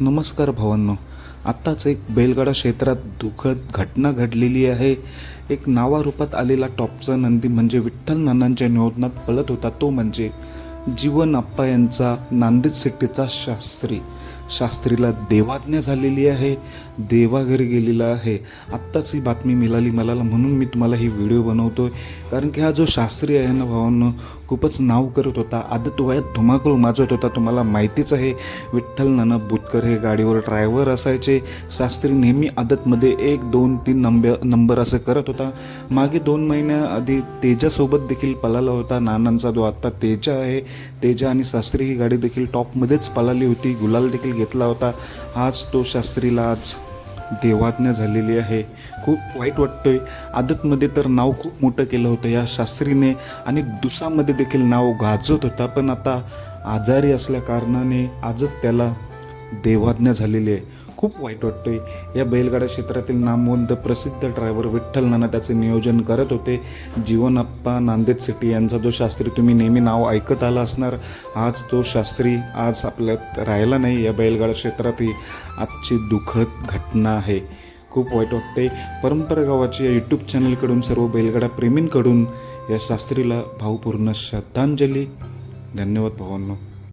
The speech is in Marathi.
नमस्कार भावांनो. आत्ताच एक बैलगाडा क्षेत्रात दुःखद घटना घडलेली आहे. एक नावारूपात आलेला टॉपचा नंदी म्हणजे विठ्ठल नानांच्या नियोजनात पळत होता. तो म्हणजे जीवन आप्पा यांचा नांदेड सिटीचा शास्त्री. शास्त्रीला देवाज्ञा झालेली आहे देवाघरी गेलेला आहे. आत्ताच ही बातमी मिळाली मला म्हणून मी तुम्हाला ही व्हिडिओ बनवतोय. कारण की हा जो शास्त्री आहे ना भावांनो खूपच नाव करत होता आदत वयात धुमाकूळ माजत होता तुम्हाला माहितीच आहे. विठ्ठल नाना बुतकर हे गाडीवर ड्रायव्हर असायचे. शास्त्री नेहमी आदतमध्ये एक दोन तीन नंबर नंबर असं करत होता. मागे दोन महिन्याआधी तेजासोबत देखील पळाला होता. नानांचा जो आत्ता तेजा आहे तेजा आणि शास्त्री ही गाडी देखील टॉपमध्येच पळाली होती. गुलाल देखील घेतला होता. आज तो शास्त्रीला आज देवाज्ञा झालेली आहे. खूप वाईट वाटतंय. आदतमध्ये तर नाव खूप मोठं केलं होतं या शास्त्रीने आणि दुसामध्ये देखील नाव गाजत होता. पण आता आजारी असल्या कारणाने आजच त्याला देवाज्ञा झालेली आहे. खूप वाईट वाटतोय. या बैलगाडा क्षेत्रातील नामवंत प्रसिद्ध ड्रायव्हर विठ्ठल नाना त्याचे नियोजन करत होते. जीवनप्पा नांदेड सिटी यांचा जो शास्त्री तुम्ही नेहमी नाव ऐकत आला असणार. आज तो शास्त्री आज आपल्यात राहिला नाही या बैलगाडा क्षेत्रात ही आजची दुःखद घटना आहे. खूप वाईट वाटते परंपरा गावाची या यूट्यूब चॅनलकडून सर्व बैलगाडा प्रेमींकडून या शास्त्रीला भावपूर्ण श्रद्धांजली. धन्यवाद भावांनो.